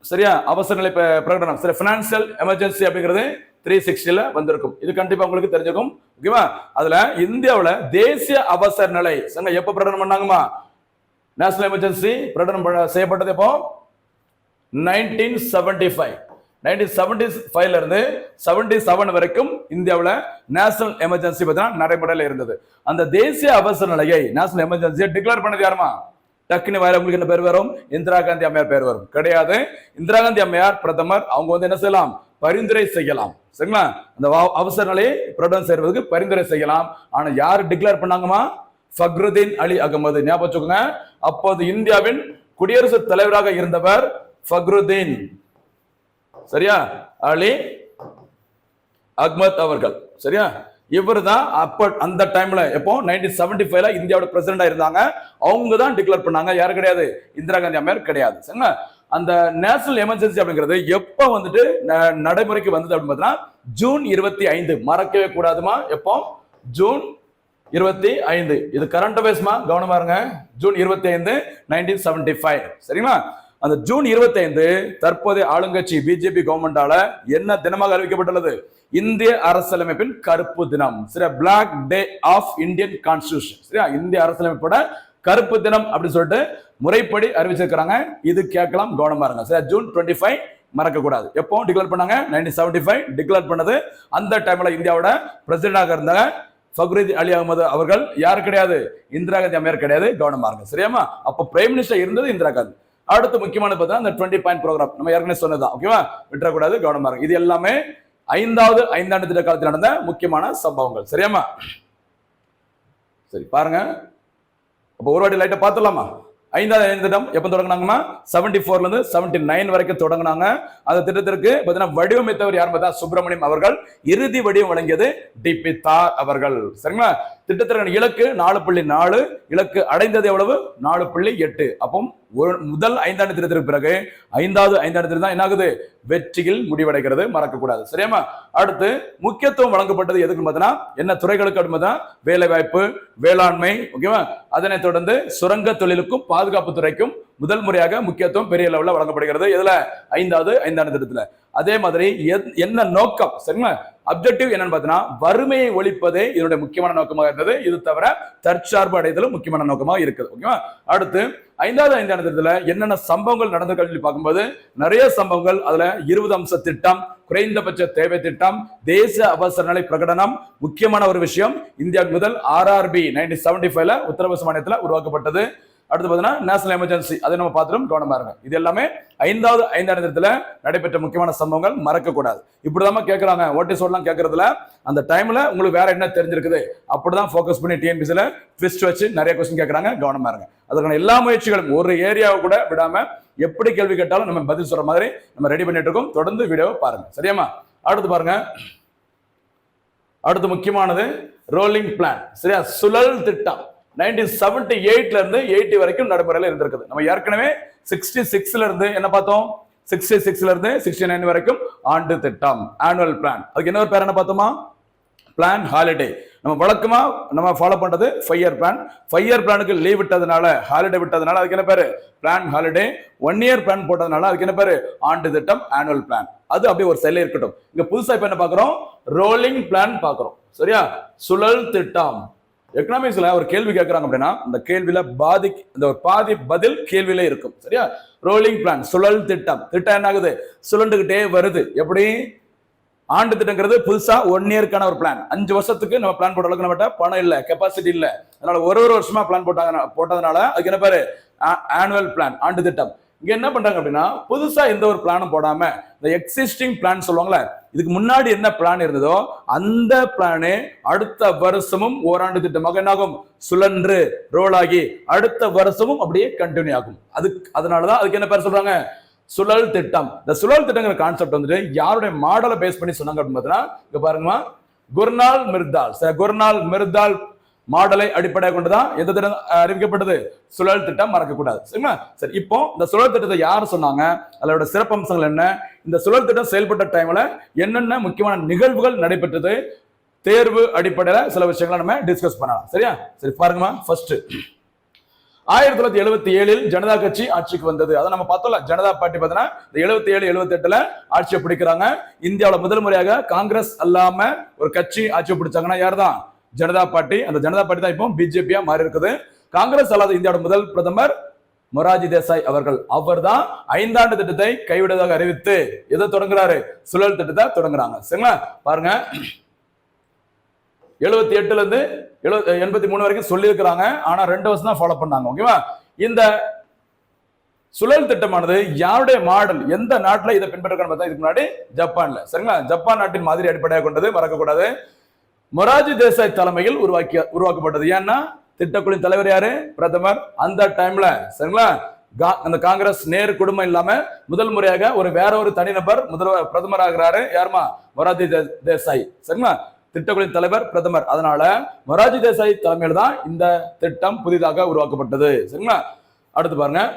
சரியா? அவசர நிலை பிரகடனம் சரி ஃபினான்சியல் எமர்ஜென்சி அப்படிங்கிறது த்ரீ சிக்ஸ்டியில் வந்திருக்கும். இது கண்டிப்பாக உங்களுக்கு தெரிஞ்சிருக்கும். ஓகேவா அதில் இந்தியாவில் தேசிய அவசர நிலை சங்க எப்போ பிரகடனம் பண்ணாங்கம்மா? நேஷனல் எமர்ஜென்சி பிரகடனம் செய்யப்பட்டது எப்போ? Nineteen seventy five nineteen seventy ஃபைவ்ல இருந்து செவன்டி செவன் வரைக்கும் இந்தியாவில் நேஷனல் எமர்ஜென்சி பார்த்தீங்கன்னா நடைமுறையில் இருந்தது. அந்த தேசிய அவசர நிலையை நேஷனல் எமர்ஜென்சியை டிக்ளேர் பண்ணது யாருமா? டக்குனு வேற உங்களுக்கு என்ன பேர் வரும்? இந்திரா காந்தி அம்மையார் பேர் வரும். கிடையாது. இந்திரா காந்தி அம்மையார் பிரதமர் அவங்க வந்து என்ன செய்யலாம்? பரிந்துரை செய்யலாம். சரிங்களா? அந்த வா- அவசர நிலையை பிரகடனம் செய்வதற்கு பரிந்துரை செய்யலாம். ஆனா யார் டிக்ளேர் பண்ணாங்கம்மா? ஃபக்ருதீன் அலி அகமது. ஞாபகம் வச்சுக்கோங்க. அப்போது இந்தியாவின் குடியரசுத் தலைவராக இருந்தவர் ஃபக்ருதீன். சரியா? அலி அக்மத் அவர்கள். சரியா? இவர் தான் அப்ப அந்த டைம்ல எப்போ? நைன்டீன் செவன்டி ஃபைவ்ல இந்தியாவோட பிரசிடண்டா இருந்தாங்க அவங்க தான் டிக்ளேர் பண்ணாங்க. யாரு கிடையாது? இந்திரா காந்தி அம்மையார் கிடையாது. சரிங்களா? அந்த நேஷனல் எமர்ஜென்சி அப்படிங்கிறது எப்போ வந்துட்டு ந- நடைமுறைக்கு வந்தது அப்படின்னு பார்த்தீங்கன்னா ஜூன் இருபத்தி ஐந்து. மறக்கவே கூடாதுமா? எப்போ? ஜூன் இருபத்தி ஐந்து. இது கரண்ட் அஃபேர்ஸ்மா கவனமா இருங்க. ஜூன் இருபத்தி ஐந்து நைன்டீன் செவன்டி ஃபைவ் சரிங்களா? அந்த ஜூன் இருபத்தி ஐந்து தற்போதைய ஆளுங்கட்சி பிஜேபி கவர்மெண்டால என்ன தினமாக அறிவிக்கப்பட்டுள்ளது? இந்திய அரசியலமைப்பின் கருப்பு தினம். சரியா? Black day of Indian constitution சரியா? இந்திய அரசியலமைப்போட கருப்பு தினம் அப்படின்னு சொல்லிட்டு முறைப்படி அறிவிச்சிருக்கிறாங்க. இது கேட்கலாம் கவனமா இருங்க. சரியா? ஜூன் டுவெண்ட்டி ஃபைவ் மறக்க கூடாது எப்போ டிக்ளேர் பண்ணாங்க? நைன்டீன் செவன்டி ஃபைவ் டிக்ளேர் பண்ணது. அந்த டைம்ல இந்தியாவோட பிரசிடண்டாக இருந்த ஃபக்ரீத் அலி அகமது அவர்கள் யார் கிடையாது? இந்திரா காந்தி அம்மையார் கிடையாது. கவனமா இருங்க. சரியாமா அப்ப பிரைம் மினிஸ்டர் இருந்தது இந்திரா காந்தி. அடுத்து முக்கியமான பார்த்தா இந்த டுவெண்ட்டி பாயிண்ட் ப்ரோக்ராம். நம்ம ஏற்கனவே சொன்னதுதான். ஓகேவா விட்டுறக்கூடாது கவனமா இருங்க. இது எல்லாமே ஐந்தாவது ஐந்தாண்டு திட்ட காலத்தில் நடந்த முக்கியமான சம்பவங்கள். சரியாமா சரி பாருங்க. அப்போ ஒரு வாட்டி லைட்டை பார்த்துடலாமா? ஐந்தாவது ஐந்து திட்டம் எப்போ தொடங்கினாங்கன்னா செவன்டி ஃபோர்ல இருந்து செவன்டி நைன் வரைக்கும் தொடங்கினாங்க. அந்த திட்டத்திற்கு பார்த்தீங்கன்னா வடிவமைத்தவர் யார் பார்த்தா சுப்பிரமணியம் அவர்கள். இறுதி வடிவம் வழங்கியது டிபி தார் அவர்கள். சரிங்களா? திட்டத்திற்கான இலக்கு நாலு புள்ளி நாலு இலக்கு அடைந்தது எவ்வளவு? நாலு புள்ளி எட்டு. அப்போ ஒரு முதல் ஐந்தாண்டு தினத்திற்கு பிறகு ஐந்தாவது ஐந்தாண்டு தான் என்ன ஆகுது வெற்றியில் முடிவடைகிறது. மறக்கக்கூடாது. சரியாமா அடுத்து முக்கியத்துவம் வழங்கப்பட்டது எதுக்கு பார்த்தீங்கன்னா என்ன துறைகளுக்கு அப்படின்னு வேலை வாய்ப்பு வேளாண்மை ஓகேவா? அதனைத் தொடர்ந்து சுரங்க தொழிலுக்கும் பாதுகாப்பு துறைக்கும் முதல் முறையாக முக்கியத்துவம் பெரிய லெவலில் வழங்கப்படுகிறது. இதுல ஐந்தாவது ஐந்தாண்டு திட்டத்துல அதே மாதிரி எத்- என்ன நோக்கம்? சரிங்களா? அப்ஜெக்டிவ் என்னன்னு பார்த்தீங்கன்னா வறுமையை ஒழிப்பதே இதனுடைய முக்கியமான நோக்கமாக இருந்தது. இது தவிர தற்சார்பு அடைதலும் முக்கியமான நோக்கமாக இருக்குது. ஓகேவா அடுத்து ஐந்தாவது ஐந்தாண்டு திட்டத்துல என்னென்ன சம்பவங்கள் நடந்த கல்வி பார்க்கும்போது நிறைய சம்பவங்கள். அதுல இருபது அம்ச திட்டம் குறைந்தபட்ச தேவை திட்டம் தேச அவசர நிலை பிரகடனம். முக்கியமான ஒரு விஷயம் இந்தியா முதல் ஆர்ஆர்பி நைன்டீன் செவன்டி ஃபைவ்ல உத்தரப்பிரதேச மாநிலத்தில் உருவாக்கப்பட்டது. அடுத்து பார்த்தீங்கன்னா நேஷனல் எமர்ஜென்சி அதை நம்ம பார்த்துடும் கவனமா இருங்க இது எல்லாமே ஐந்தாவது ஐந்தாண்டு இடத்துல நடைபெற்ற முக்கியமான சம்பவங்கள். மறக்கக்கூடாது. இப்படிதான் கேட்கறாங்க ஓட்டி சொல்லலாம் கேட்கறதுல அந்த டைம்ல உங்களுக்கு வேற என்ன தெரிஞ்சிருக்குது? அப்படிதான் ஃபோக்கஸ் பண்ணி டிஎன்பிசியில் ட்விஸ்ட் வச்சு நிறைய கொஸ்டின் கேட்கறாங்க கவனமா இருங்க அதற்கான எல்லா முயற்சிகளும் ஒரு ஏரியாவை கூட விடாம எப்படி கேள்வி கேட்டாலும் நம்ம பதில் சொல்ற மாதிரி நம்ம ரெடி பண்ணிட்டு இருக்கோம். தொடர்ந்து வீடியோவை பாருங்க. சரியாமா அடுத்து பாருங்க. அடுத்து முக்கியமானது ரோலிங் பிளான் சரியா? சுழல் திட்டம். நைன்டீன் செவன்டி எயிட்ல இருந்து எயிட்டி வரைக்கும் நடைமுறையில் இருந்திருக்குது. நம்ம ஏற்கனவே சிக்ஸ்டி சிக்ஸ்ல இருந்து என்ன பார்த்தோம்? சிக்ஸ்டி சிக்ஸ்ல இருந்து சிக்ஸ்டி நைன் வரைக்கும் ஆண்டு திட்டம் ஆனுவல் பிளான் அதுக்கு இன்னொரு பேர் என்ன பார்த்தோமா? பிளான் ஹாலிடே நம்ம வழக்கமா நம்ம ஃபாலோ பண்றது five year plan five year பிளானுக்கு லீவ் விட்டதுனால ஹாலிடே விட்டதுனால அதுக்கு என்ன பேரு? Plan holiday one year plan போட்டதுனால அதுக்கு என்ன பேரு? ஆண்டு திட்டம் ஆனுவல் பிளான் அது அப்படியே ஒரு செல்ல இருக்கட்டும். இங்க புதுசா இப்ப என்ன பாக்குறோம் ரோலிங் பிளான் பாக்குறோம் சரியா? சுழல் திட்டம். எக்கனாமிக்ஸ்ல ஒரு கேள்வி கேட்கறாங்க அப்படின்னா அந்த கேள்வியில பாதி இந்த ஒரு பாதி பதில் கேள்வியில இருக்கும். சரியா? ரோலிங் பிளான் சுழல் திட்டம். திட்டம் என்ன ஆகுது சுழண்டுகிட்டே வருது. எப்படி? ஆண்டு திட்டங்கிறது புதுசா ஒன் இயர்க்கான ஒரு பிளான் அஞ்சு வருஷத்துக்கு நம்ம பிளான் போட்ட அளவுக்கு நம்மகிட்ட பணம் இல்லை கெப்பாசிட்டி இல்லை. அதனால ஒரு ஒரு வருஷமா பிளான் போட்டாங்க போட்டதுனால அதுக்கு என்ன பேரு? ஆனுவல் பிளான் ஆண்டு திட்டம். இங்க என்ன பண்றாங்க அப்படின்னா புதுசா எந்த ஒரு பிளானும் போடாம இந்த எக்ஸிஸ்டிங் பிளான் சொல்லுவாங்கல்ல இதுக்கு முன்னாடி என்ன பிளான் இருந்ததோ அந்த பிளானு அடுத்த வருஷமும் ஓராண்டு திட்டமாக என்னாகும்? சுழன்று ரோல் ஆகி அடுத்த வருஷமும் அப்படியே கண்டினியூ ஆகும். அதுக்கு அதனாலதான் அதுக்கு என்ன பேர் சொல்றாங்க? சுழல் திட்டம். இந்த சுழல் திட்டங்கிற கான்செப்ட் வந்துட்டு யாருடைய மாடலை பேஸ் பண்ணி சொன்னாங்க அப்படின்னு பார்த்தீங்கன்னா இங்க பாருங்கம்மா குர்னால் மிர்தால். குர்னால் மிர்தால் மாடலை அடிப்படையாக கொண்டுதான் எந்த திட்டம் அறிவிக்கப்பட்டது? சுழல் திட்டம் மறக்கக்கூடாது. சரிங்களா சரி இப்போ இந்த சுழல் திட்டத்தை யார் சொன்னாங்க? அதோட சிறப்பம்சங்கள் என்ன? இந்த சுழல் திட்டம் செயல்பட்ட டைம்ல என்னென்ன முக்கியமான நிகழ்வுகள் நடைபெற்றது? தேர்வு அடிப்படையில் சில விஷயங்களை நம்ம டிஸ்கஸ் பண்ணலாம். சரியா? சரி பாருங்கம்மா. ஃபர்ஸ்ட் ஆயிரத்தி தொள்ளாயிரத்தி எழுபத்தி ஏழில் ஜனதா கட்சி ஆட்சிக்கு வந்தது. அதை நம்ம பார்த்தோம்ல ஜனதா பார்ட்டி பார்த்தீங்கன்னா இந்த எழுபத்தி ஏழு எழுபத்தி எட்டுல ஆட்சியை பிடிக்கிறாங்க. இந்தியாவில் முதல் முறையாக காங்கிரஸ் அல்லாம ஒரு கட்சி ஆட்சியை பிடிச்சாங்கன்னா யார் தான் ஜனதா பார்ட்டி. அந்த ஜனதா பார்ட்டி தான் இப்போ பிஜேபியா மாறி இருக்குது. காங்கிரஸ் அல்லாத இந்தியாவோட முதல் பிரதமர் மொராஜி தேசாய் அவர்கள். அவர்தான் ஐந்தாண்டு திட்டத்தை கைவிடுவதாக அறிவித்து எதை தொடங்குறாரு? சுழல் திட்டத்தை தொடங்குறாங்க. சரிங்களா? பாருங்க. எழுபத்தி எட்டுல இருந்து எழுபத்தி எண்பத்தி மூணு வரைக்கும் சொல்லியிருக்கிறாங்க. ஆனா ரெண்டு வருஷம் தான் ஃபாலோ பண்ணாங்க. ஓகேவா? இந்த சுழல் திட்டமானது யாருடைய மாடல்? எந்த நாட்டுல இதை பின்பற்றுறாங்க இதுக்கு முன்னாடி ஜப்பான்ல. சரிங்களா? ஜப்பான் நாட்டின் மாதிரி அடிப்படையாக கொண்டது மறக்கக்கூடாது. மொராஜி தேசாய் தலைமையில் உருவாக்கி உருவாக்கப்பட்டது. ஏன்னா திட்டக்குழுவின் தலைவர் யாரு? பிரதமர். அந்த டைம்ல சரிங்களா? கா- அந்த காங்கிரஸ் நேரு குடும்பம் இல்லாம முதல் முறையாக ஒரு வேற ஒரு தனிநபர் முதல்வர் பிரதமர் ஆகிறாரு. யாருமா? மொராஜி தே- தேசாய். சரிங்களா? திட்டக்குழுவின் தலைவர் பிரதமர். அதனால மொராஜி தேசாய் தலைமையில் தான் இந்த திட்டம் புதிதாக உருவாக்கப்பட்டது. சரிங்களா? அடுத்து பாருங்க.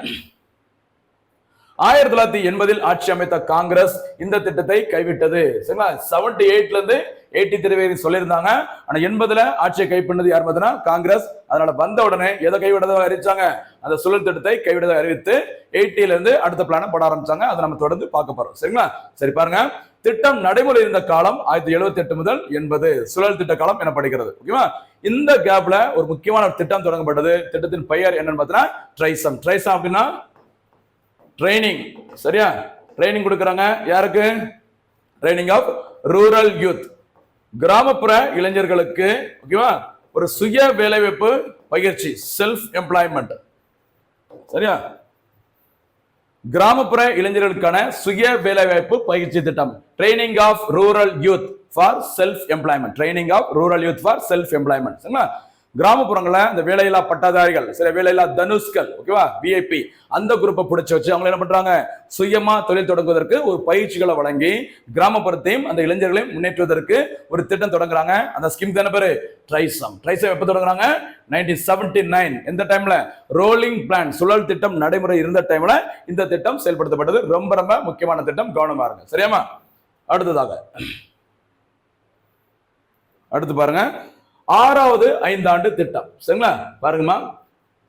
ஆயிரத்தி தொள்ளாயிரத்தி எண்பதில் ஆட்சி அமைத்த காங்கிரஸ் இந்த திட்டத்தை கைவிட்டது. சரிங்களா? செவன்டி எயிட்ல இருந்து எயிட்டி த்ரீ வரைக்கும் சொல்லியிருந்தாங்க. ஆனா எண்பதுல ஆட்சியை கைப்பண்ணது யார் பார்த்தீங்கன்னா? காங்கிரஸ். அதனால வந்த உடனே எதை கைவிடதாக அறிவிச்சாங்க? அந்த சுழல் திட்டத்தை கைவிடதாக அறிவித்து எயிட்டில இருந்து அடுத்த பிளான போட ஆரம்பிச்சாங்க. அதை நம்ம தொடர்ந்து பார்க்க போறோம். சரிங்களா? சரி பாருங்க. திட்டம் நடைமுறை இருந்த காலம் ஆயிரத்தி எழுபத்தி எட்டு முதல் எண்பது. சுழல் திட்ட காலம் எனப்படுகிறது ஓகேவா இந்த கேப்ல ஒரு முக்கியமான திட்டம் தொடங்கப்பட்டது. திட்டத்தின் பெயர் என்னன்னு பார்த்தீங்கன்னா ட்ரைசம் ட்ரைசம் அப்படின்னா ட்ரைனிங் சரியா? ட்ரைனிங் கொடுக்குறாங்க. யாருக்கு? ட்ரைனிங் ஆஃப் ரூரல் யூத் கிராமப்புற இளைஞர்களுக்கு ஓகேவா ஒரு சுய வேலைவாய்ப்பு பயிற்சி செல்ஃப் எம்ப்ளாய்மெண்ட் சரியா? கிராமப்புற இளைஞர்களுக்கான சுய வேலைவாய்ப்பு பயிற்சி திட்டம். Training of rural youth for self employment training of rural youth for self employment சரிங்களா? கிராமப்புறங்களில் இந்த வேலையில்லா பட்டாதாரிகள் சில வேலையில்லா தனுஷ்கள் ஓகேவா விஐபி அந்த குரூப்பை பிடிச்சி வச்சு அவங்க என்ன பண்றாங்க? சுயமா தொழில் தொடங்குவதற்கு ஒரு பயிற்சிகளை வழங்கி கிராமப்புறத்தையும் அந்த இளைஞர்களையும் முன்னேற்றுவதற்கு ஒரு திட்டம் தொடங்குறாங்க. அந்த ஸ்கீம் தானே பேரு? ட்ரைசம் ட்ரைசம் எப்போ தொடங்குறாங்க? நைன்டீன் செவன்டி நைன் எந்த டைம்ல ரோலிங் பிளான் சுழல் திட்டம் நடைமுறை இருந்த டைம்ல இந்த திட்டம் செயல்படுத்தப்பட்டது. ரொம்ப ரொம்ப முக்கியமான திட்டம். கவனமா இருங்க. சரியாமா அடுத்ததாக. அடுத்து பாருங்க. ஆறாவது ஐந்தாண்டு திட்டம். சரிங்களா? பாருங்கம்மா.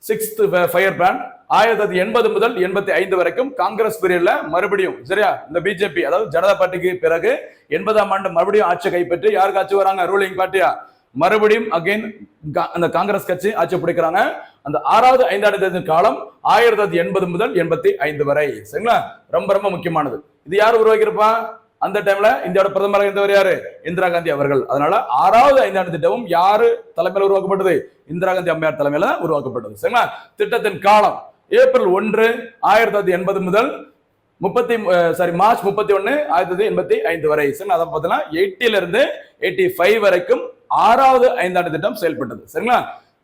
சிக்ஸ்த் ஃபயர் பிளான் ஆயிரத்தி தொள்ளாயிரத்தி எண்பது முதல் எண்பத்தி ஐந்து வரைக்கும் காங்கிரஸ் பீரியட்ல மறுபடியும் சரியா? இந்த பிஜேபி அதாவது ஜனதா பார்ட்டிக்கு பிறகு எண்பதாம் ஆண்டு மறுபடியும் ஆட்சி கைப்பற்றி யாருக்கு ஆட்சி வராங்க ரூலிங் பார்ட்டியா மறுபடியும் அகைன் அந்த காங்கிரஸ் கட்சி ஆட்சி பிடிக்கிறாங்க. அந்த ஆறாவது ஐந்தாண்டு தேர்தல் காலம் ஆயிரத்தி தொள்ளாயிரத்தி எண்பது முதல் எண்பத்தி ஐந்து வரை. சரிங்களா? ரொம்ப ரொம்ப முக்கியமானது. இது யார் உருவாக்கியிருப்பா? அந்த டைம்ல இந்தியாவோட பிரதமராக இருந்தவர் யாரு? இந்திரா காந்தி அவர்கள். அதனால ஆறாவது ஐந்தாண்டு திட்டமும் யாரு தலைமையில் உருவாக்கப்பட்டது? இந்திரா காந்தி அம்மையார் தலைமையில தான் உருவாக்கப்பட்டது. சரிங்களா? திட்டத்தின் காலம் ஏப்ரல் ஒன்று ஆயிரத்தி தொள்ளாயிரத்தி எண்பது முதல் முப்பத்தி சாரி மார்ச் முப்பத்தி ஒன்னு ஆயிரத்தி தொள்ளாயிரத்தி எண்பத்தி ஐந்து வரை. சரிங்களா? அதை பார்த்தீங்கன்னா எயிட்டில இருந்து எயிட்டி ஃபைவ் வரைக்கும் ஆறாவது ஐந்தாண்டு திட்டம் செயல்பட்டது. சரிங்களா?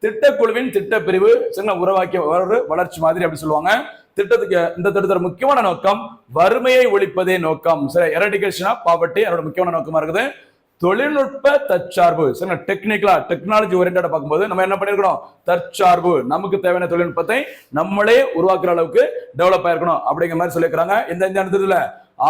திட்டக்குழுவின் திட்ட பிரிவு சரிங்களா? உருவாக்கிய ஒரு வளர்ச்சி மாதிரி அப்படி சொல்லுவாங்க. திட்டத்துக்கு இந்த திட்டத்தோட முக்கியமான நோக்கம் வறுமையை ஒழிப்பதே நோக்கம். சரி எரடிகேஷனா ஆஃப் பாவர்ட்டி அதோட முக்கியமான நோக்கமா இருக்குது. தொழில்நுட்ப தற்சார்பு. சரிங்களா? டெக்னிக்கலா டெக்னாலஜி ஓரியன்டா பார்க்கும்போது நம்ம என்ன பண்ணிருக்கணும்? தற்சார்பு. நமக்கு தேவையான தொழில்நுட்பத்தை நம்மளே உருவாக்குற அளவுக்கு டெவலப் ஆயிருக்கணும் அப்படிங்கிற மாதிரி சொல்லியிருக்கிறாங்க. இந்த இந்த இடத்துல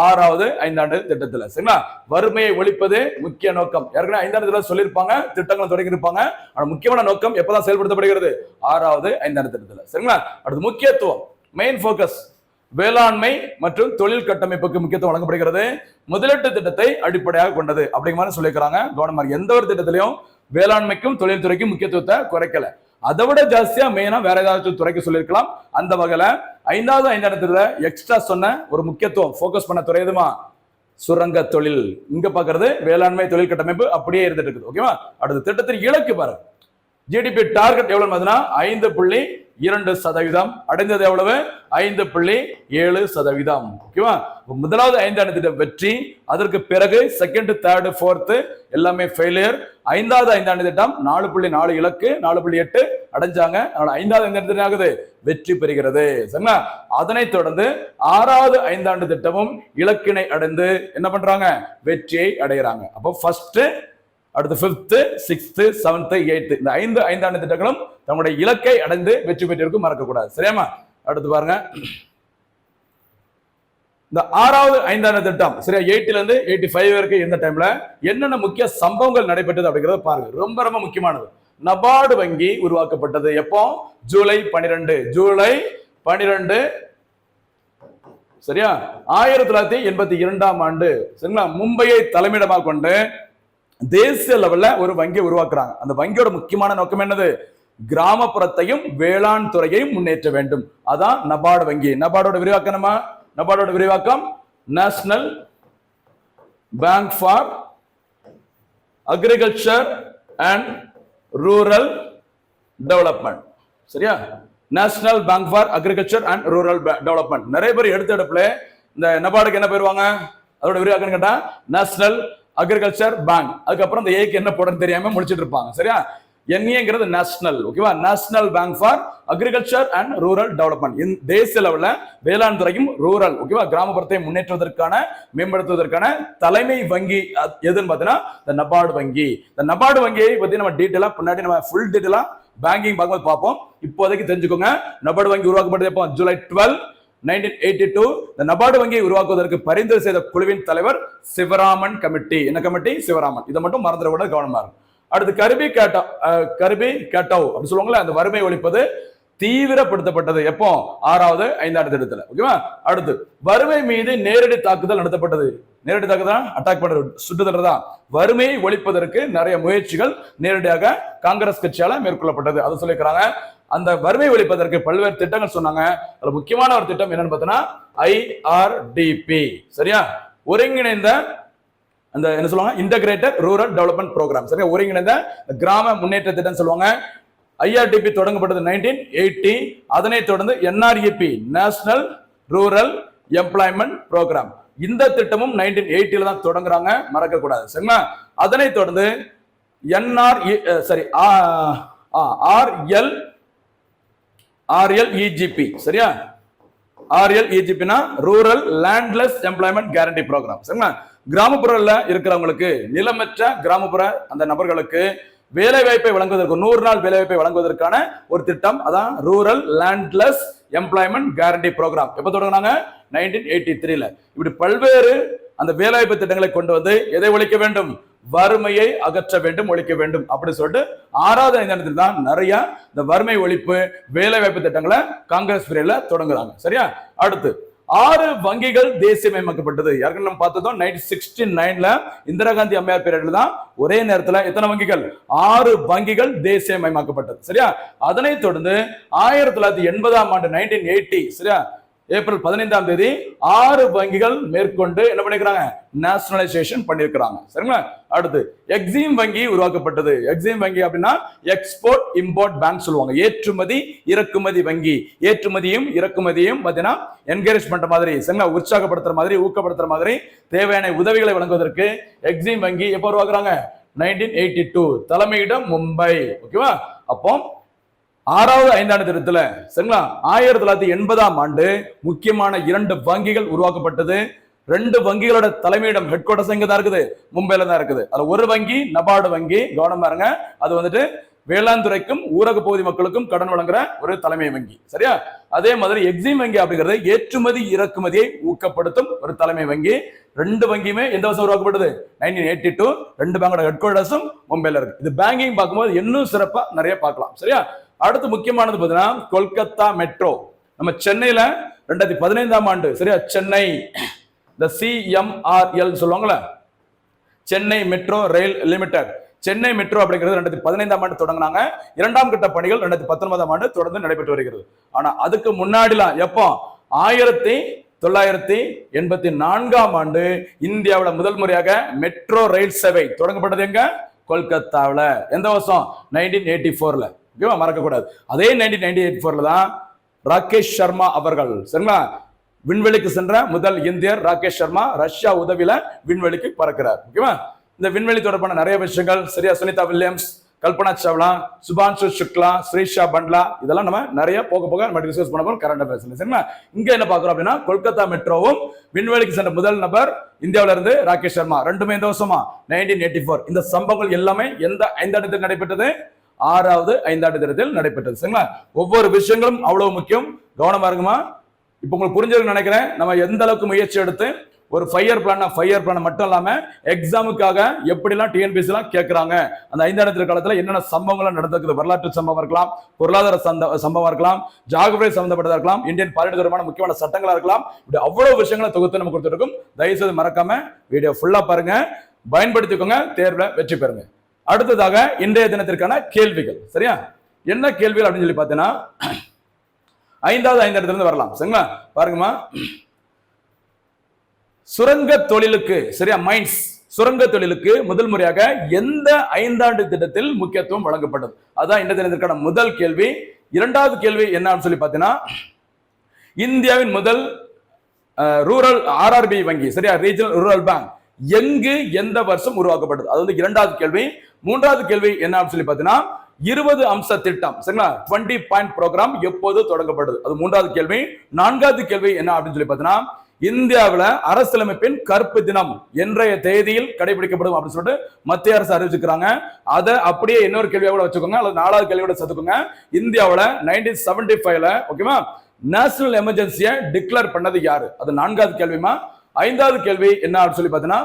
ஆறாவது ஐந்தாண்டு திட்டத்துல. சரிங்களா? வறுமையை ஒழிப்பது முக்கிய நோக்கம். ஏற்கனவே ஐந்தாண்டு திட்டம் சொல்லியிருப்பாங்க திட்டங்களை தொடங்கி இருப்பாங்க ஆனா முக்கியமான நோக்கம் எப்பதான் செயல்படுத்தப்படுகிறது? ஆறாவது ஐந்தாண்டு திட்டத்துல. சரிங்களா? அடுத்து முக்கியத்துவம். மெயின் ஃபோக்கஸ் வேளாண்மை மற்றும் தொழில் கட்டமைப்புக்கு முக்கியத்துவம் வழங்கப்படுகிறது. முதலீட்டு திட்டத்தை அடிப்படையாக கொண்டது அப்படிங்கிற மாதிரி சொல்லியிருக்கிறாங்க. கவர்மெண்ட் எந்த ஒரு திட்டத்திலையும் வேளாண்மைக்கும் தொழில்துறைக்கும் முக்கியத்துவத்தை குறைக்கல. அதை விட ஜாஸ்தியா மெயினா வேற ஏதாச்சும் துறைக்கு சொல்லியிருக்கலாம். அந்த வகையில ஐந்தாவது ஐந்தாயிரத்துல எக்ஸ்ட்ரா சொன்ன ஒரு முக்கியத்துவம் ஃபோக்கஸ் பண்ண துறை எதுமா? சுரங்க தொழில். இங்க பாக்குறது வேளாண்மை தொழில் கட்டமைப்பு அப்படியே இருந்துட்டு இருக்குது. ஓகேவா அடுத்த திட்டத்தின் இலக்கு பாரு. ஜிடிபி டார்கெட் எவ்வளவு பார்த்தீங்கன்னா ஐந்து புள்ளி இரண்டு சதவீதம். அடைந்தது எவ்வளவு? ஐந்து புள்ளி ஏழு சதவீதம். ஓகேவா முதலாவது ஐந்தாண்டு திட்டம் வெற்றி அதற்கு பிறகு செகண்ட் தேர்டு ஃபோர்த்து எல்லாமே ஃபெயிலியர் ஐந்தாவது ஐந்தாண்டு திட்டம் நாலு புள்ளி நாலு இலக்கு நாலு புள்ளி எட்டு அடைஞ்சாங்க. அதனால ஐந்தாவது ஐந்தாண்டு திட்டம் ஆகுது வெற்றி பெறுகிறது. சரிங்களா? அதனைத் தொடர்ந்து ஆறாவது ஐந்தாண்டு திட்டமும் இலக்கினை அடைந்து என்ன பண்றாங்க? வெற்றியை அடைகிறாங்க. அப்போ ஃபர்ஸ்ட் அடுத்து ஃபிஃப்த்து சிக்ஸ்த்து செவன்த்து எயித்து இந்த ஐந்து ஐந்தாண்டு திட்டங்களும் தங்களுடைய இலக்கை அடைந்து வெற்றி பெற்றிருக்கும் மறக்கக்கூடாது. சரியாமா அடுத்து பாருங்க. இந்த ஆறாவது ஐந்தாண்டு திட்டம். சரியா? எயிட்டில இருந்து எயிட்டி ஃபைவ் வரைக்கும் இந்த டைம்ல என்னென்ன முக்கிய சம்பவங்கள் நடைபெற்றது அப்படிங்கறத பாருங்க. ரொம்ப ரொம்ப முக்கியமானது. நபார்டு வங்கி உருவாக்கப்பட்டது எப்போ? ஜூலை பனிரெண்டு ஜூலை பனிரெண்டு சரியா? ஆயிரத்தி தொள்ளாயிரத்தி எண்பத்தி இரண்டாம் ஆண்டு. சரிங்களா? மும்பையை தலைமையிடமாக கொண்டு தேசிய லெவல்ல ஒரு வங்கியை உருவாக்குறாங்க. அந்த வங்கியோட முக்கியமான நோக்கம் என்னது? கிராமப்புறத்தையும் வேளாண் துறையையும் முன்னேற்ற வேண்டும். அதான் நபார்டு வங்கி. நபார்டோட விரிவாக்கணுமா நபார்டோட விரிவாக்கம் national bank for agriculture and rural development சரியா? National bank for agriculture and rural development நிறைய பேர் எடுத்த எடுப்புல இந்த நபார்டுக்கு என்ன போயிருவாங்க அதோட விரிவாக்கம் கேட்டா நேஷனல் அக்ரிகல்ச்சர் பேங்க் அதுக்கப்புறம் இந்த ஏக்கு என்ன போடுறன்னு தெரியாம முடிச்சிட்டு இருப்பாங்க. சரியா? என்ஏங்கிறது நேஷனல் ஓகேவா national bank for agriculture and rural development இந்த தேசிய லெவல்ல வேளாண் துறையும் ரூரல் ஓகேவா கிராமப்புறத்தை முன்னேற்றுவதற்கான மேம்படுத்துவதற்கான தலைமை வங்கி அது எதுன்னு பார்த்தீங்கன்னா இந்த நபார்டு வங்கி. இந்த நபார்டு வங்கியை பற்றி நம்ம டீட்டெயிலாக பின்னாடி நம்ம ஃபுல் டீட்டெயிலாக பேங்கிங் பார்க்கும்போது பார்ப்போம். இப்போதைக்கு தெரிஞ்சுக்கோங்க. நபார்டு வங்கி உருவாக்கப்பட்டது எப்போ? July twelve nineteen eighty two இந்த நபார்டு வங்கியை உருவாக்குவதற்கு பரிந்துரை செய்த குழுவின் தலைவர் சிவராமன் கமிட்டி. என்ன கமிட்டி? சிவராமன். இதை மட்டும் மறந்துடக்கூட கவனமா இருக்கும் அடுத்து கருபி கேட்டோ கருபி கேட்டோ அப்படின்னு சொல்லுவாங்களே அந்த வறுமை ஒழிப்பது தீவிரப்படுத்தப்பட்டது. எப்போ? ஆறாவது ஐந்தாவது திட்டத்துல ஓகேவா அடுத்து வறுமை மீது நேரடி தாக்குதல் நடத்தப்பட்டது. நேரடி தாக்குதல்? அட்டாக் பண்றது சுட்டுதல் தான் வறுமையை ஒழிப்பதற்கு நிறைய முயற்சிகள் நேரடியாக காங்கிரஸ் கட்சியால மேற்கொள்ளப்பட்டது. அதை சொல்லிக்கிறாங்க அந்த வறுமை ஒழிப்பதற்கு பல்வேறு திட்டங்கள் சொன்னாங்க. அதுல முக்கியமான ஒரு திட்டம் என்னன்னு பார்த்தோன்னா ஐஆர்டிபி சரியா? ஒருங்கிணைந்த அந்த என்ன சொல்லுவாங்க? இன்டகிரேட்டட் ரூரல் டெவலப்மெண்ட் ப்ரோக்ராம் சரியா? ஒருங்கிணைந்த கிராம முன்னேற்ற திட்டம் சொல்லுவாங்க. ஐஆர்டிபி தொடங்கப்பட்டது நைன்டீன் எயிட்டி அதனைத் தொடர்ந்து NREP national rural employment programme இந்த திட்டமும் நைன்டீன் எயிட்டில தான் தொடங்குறாங்க. மறக்கக்கூடாது சரிங்களா? அதனைத் தொடர்ந்து என்ஆர் சரி ஆர்எல் ஆர்எல் இஜிபி சரியா? RL இஜிபினா rural landless employment guarantee programme சரிங்களா? கிராமப்புறத்தில் இருக்கிறவங்களுக்கு நிலமற்ற கிராமப்புற அந்த நபர்களுக்கு வேலை வாய்ப்பை வழங்குவதற்கு நூறு நாள் வேலை வாய்ப்பை வழங்குவதற்கான ஒரு திட்டம் அதான் rural landless employment guarantee programme எப்போ தொடங்கினாங்க? நைன்டீன் எயிட்டி த்ரீல இப்படி பல்வேறு அந்த வேலைவாய்ப்பு திட்டங்களை கொண்டு வந்து எதை ஒழிக்க வேண்டும்? வறுமையை அகற்ற வேண்டும் ஒழிக்க வேண்டும் அப்படி சொல்லிட்டு ஆறாவது ஐந்தாண்டு தான் நிறைய இந்த வறுமை ஒழிப்பு வேலை வாய்ப்பு திட்டங்களை காங்கிரஸ் பிரிவில் தொடங்குறாங்க. சரியா? அடுத்து ஆறு வங்கிகள் தேசியமயமாக்கப்பட்டது யாருக்கு நம்ம பார்த்ததும் நைன்டீன் சிக்ஸ்டி நைன்ல இந்திரா காந்தி அம்மையார் பீரியட்ல தான் ஒரே நேரத்துல எத்தனை வங்கிகள்? ஆறு வங்கிகள் தேசியமயமாக்கப்பட்டது சரியா? அதனைத் தொடர்ந்து ஆயிரத்தி தொள்ளாயிரத்தி எண்பதாம் ஆண்டு நைன்டீன் எயிட்டி சரியா? ஏப்ரல் பதினைந்தாம் தேதி ஆறு வங்கிகள் மேற்கொண்டு என்ன பண்ணிருக்கிறாங்க? நேஷனலைசேஷன் பண்ணிருக்கிறாங்க. சரிங்களா? அடுத்து எக்ஸிம் வங்கி உருவாக்கப்பட்டது. எக்ஸிம் வங்கி அப்படின்னா எக்ஸ்போர்ட் இம்போர்ட் பேங்க் சொல்லுவாங்க. ஏற்றுமதி இறக்குமதி வங்கி. ஏற்றுமதியும் இறக்குமதியும் பார்த்தீங்கன்னா என்கரேஜ் பண்ற மாதிரி சரிங்களா? உற்சாகப்படுத்துற மாதிரி ஊக்கப்படுத்துற மாதிரி தேவையான உதவிகளை வழங்குவதற்கு எக்ஸிம் வங்கி எப்போ உருவாக்குறாங்க? நைன்டீன் எயிட்டி டூ தலைமையிடம் மும்பை. ஓகேவா? அப்போ ஆறாவது ஐந்தாண்டு திட்டத்தில் சரிங்களா? ஆயிரத்தி தொள்ளாயிரத்தி எண்பதாம் ஆண்டு முக்கியமான இரண்டு வங்கிகள் உருவாக்கப்பட்டது. ரெண்டு வங்கிகளோட தலைமையிடம் ஹெட் குவார்டர்ஸ் எங்க தான் இருக்குது? மும்பையில் தான் இருக்குது. அதில் ஒரு வங்கி நபார்டு வங்கி கவனம் பாருங்க அது வந்துட்டு வேளாண்துறைக்கும் ஊரக பகுதி மக்களுக்கும் கடன் வழங்குற ஒரு தலைமை வங்கி சரியா? அதே மாதிரி எக்ஸிம் வங்கி அப்படிங்கிறது ஏற்றுமதி இறக்குமதியை ஊக்கப்படுத்தும் ஒரு தலைமை வங்கி. ரெண்டு வங்கியுமே எந்த வருஷம் உருவாக்கப்பட்டது? நைன்டீன் எயிட்டி டூ ரெண்டு பேங்கோட ஹெட் குவார்டர்ஸும் மும்பையில் இருக்கு. இது பேங்கிங் பார்க்கும்போது இன்னும் சிறப்பாக நிறைய பார்க்கலாம் சரியா? அடுத்து முக்கியமானது பார்த்தீங்கன்னா கொல்கத்தா மெட்ரோ. நம்ம சென்னையில் ரெண்டாயிரத்தி பதினைந்தாம் ஆண்டு சரியா? சென்னை இந்த சிஎம்ஆர்எல் சொல்லுவாங்களே Chennai metro rail limited. Chennai metro அப்படிங்கிறது ரெண்டாயிரத்தி பதினைந்தாம் ஆண்டு தொடங்கினாங்க. இரண்டாம் கட்ட பணிகள் ரெண்டாயிரத்தி பத்தொன்பதாம் ஆண்டு தொடர்ந்து நடைபெற்று வருகிறது. ஆனா அதுக்கு முன்னாடிலாம் எப்போ? ஆயிரத்தி தொள்ளாயிரத்தி எண்பத்தி நான்காம் ஆண்டு இந்தியாவில் முதல் முறையாக மெட்ரோ ரயில் சேவை தொடங்கப்பட்டது எங்க? கொல்கத்தாவில். எந்த வருஷம்? நைன்டீன் எயிட்டி ஃபோர்ல ஓகேவா மறக்கக்கூடாது. அதே நைன்டீன் நைன்டி எயிட் ஃபோரில் தான் ராகேஷ் சர்மா அவர்கள் சரிங்களா? விண்வெளிக்கு சென்ற முதல் இந்தியர் ராகேஷ் சர்மா ரஷ்யா உதவியில விண்வெளிக்கு பறக்கிறார். ஓகேவா? இந்த விண்வெளி தொடர்பான நிறைய விஷயங்கள் சரியா? சுனிதா வில்லியம்ஸ் கல்பனா சாவ்லா சுபான்சு சுக்லா ஸ்ரீஷா பண்ட்லா இதெல்லாம் நம்ம நிறைய போக போக நம்ம டிஸ்கஸ் பண்ண போறோம் கரண்ட் அஃபேர்ஸ் சரிங்களா? இங்க என்ன பார்க்கறோம் அப்படின்னா கொல்கத்தா மெட்ரோவும் விண்வெளிக்கு சென்ற முதல் நபர் இந்தியாவில இருந்து ராகேஷ் சர்மா. ரெண்டுமே இந்த வருஷமா நைன்டீன் எயிட்டி ஃபோர் இந்த சம்பவங்கள் எல்லாமே எந்த ஐந்தாண்டு நடைபெற்றது? ஆறாவது ஐந்தாண்டு தினத்தில் நடைபெற்றது. சரிங்களா? ஒவ்வொரு விஷயங்களும் அவ்வளவு முக்கியம். கவனமா இருக்குமா இப்போ உங்களுக்கு புரிஞ்சதுன்னு நினைக்கிறேன். நம்ம எந்த அளவுக்கு முயற்சி எடுத்து ஒரு ஃபயர் பிளான் ஃபயர் பிளான் மட்டும் இல்லாம எக்ஸாமுக்காக எப்படிலாம் டிஎன்பிசி எல்லாம் கேட்கறாங்க அந்த ஐந்தாண்டு காலத்துல என்னென்ன சம்பவங்கள் நடந்திருக்குது? வரலாற்று சம்பவம் இருக்கலாம் பொருளாதார சந்த சம்பவம் இருக்கலாம் ஜாகிரபி சம்பந்தப்பட்டதா இருக்கலாம் இந்தியன் பாலியல் தொடர்பான முக்கியமான சட்டங்களா இருக்கலாம் இப்படி அவ்வளவு விஷயங்களை தொகுத்து நம்ம கொடுத்துருக்கும் தயவுசெய்து மறக்காம வீடியோ ஃபுல்லா பாருங்க. பயன்படுத்திக்கோங்க. தேர்வில் வெற்றி பெறுங்க. அடுத்ததாக இன்றைய தினத்திற்கான கேள்விகள். சரியா? என்ன கேள்விகள் அப்படின்னு சொல்லி பார்த்தீங்கன்னா ஐந்தாவது ஐந்தாயிரத்துல இருந்து வரலாம். சரிங்களா? பாருங்கம்மா. சுரங்க தொழிலுக்கு சரியா? மைன்ஸ் சுரங்க தொழிலுக்கு முதல் முறையாக எந்த ஐந்தாண்டு திட்டத்தில் முக்கியத்துவம் வழங்கப்பட்டது? அதான் இந்த தினத்திற்கான முதல் கேள்வி. இரண்டாவது கேள்வி என்னன்னு சொல்லி பார்த்தீங்கன்னா இந்தியாவின் முதல் ரூரல் ஆர்ஆர்பி வங்கி சரியா? ரீஜனல் ரூரல் பேங்க் எங்கு எந்த வருஷம் உருவாக்கப்பட்டது? அது வந்து இரண்டாவது கேள்வி. மூன்றாவது கேள்வி என்ன அப்படின்னு சொல்லி பார்த்தீங்கன்னா இருபது அம்ச திட்டம் சரிங்களா? டுவெண்ட்டி பாயிண்ட் ப்ரோக்ராம் எப்போது தொடங்கப்படுது? அது மூன்றாவது கேள்வி. நான்காவது கேள்வி என்ன அப்படின்னு சொல்லி பார்த்தீங்கன்னா இந்தியாவில் அரசியலமைப்பின் கருப்பு தினம் என்றைய தேதியில் கடைபிடிக்கப்படும் அப்படின்னு சொல்லிட்டு மத்திய அரசு அறிவிச்சிருக்காங்க அதை அப்படியே இன்னொரு கேள்வியோட கூட வச்சுக்கோங்க அல்லது நாலாவது கேள்வியோட சேர்த்துக்கோங்க. இந்தியாவில் நைன்டீன் செவன்டி ஃபைவ்ல ஓகேவா நேஷனல் எமர்ஜென்சியை டிக்ளேர் பண்ணது யாரு? அது நான்காவது கேள்விமா? ஐந்தாவது கேள்வி என்ன அப்படின்னு சொல்லி பார்த்தீங்கன்னா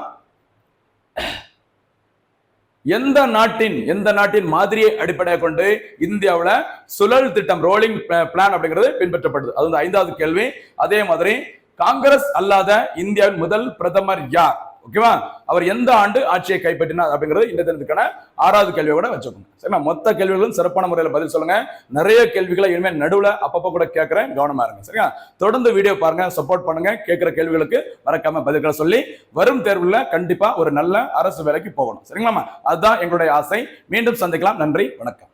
எந்த நாட்டின் எந்த நாட்டின் மாதிரியை அடிப்படையாக கொண்டு இந்தியாவில் சுழல் திட்டம் ரோலிங் பிளான் அப்படிங்கிறது பின்பற்றப்படுது. அது வந்து ஐந்தாவது கேள்வி. அதே மாதிரி காங்கிரஸ் அல்லாத இந்தியாவின் முதல் பிரதமர் யார்? ஓகேவா? அவர் எந்த ஆண்டு ஆட்சியை கைப்பற்றினார் அப்படிங்கிறது இந்த தினத்துக்கான ஆறாவது கேள்வியை கூட வச்சுக்கோங்க சரிங்களா மொத்த கேள்விகளும் சிறப்பான முறையில் பதில் சொல்லுங்க. நிறைய கேள்விகளை இனிமேல் நடுவில் அப்பப்போ கூட கேட்குறேன். கவனமா இருங்க. சரிங்களா தொடர்ந்து வீடியோ பாருங்க சப்போர்ட் பண்ணுங்க. கேட்குற கேள்விகளுக்கு மறக்காம பதில்களை சொல்லி வரும் தேர்வில் கண்டிப்பா ஒரு நல்ல அரசு வேலைக்கு போகணும். சரிங்களாமா அதுதான் எங்களுடைய ஆசை. மீண்டும் சந்திக்கலாம். நன்றி. வணக்கம்.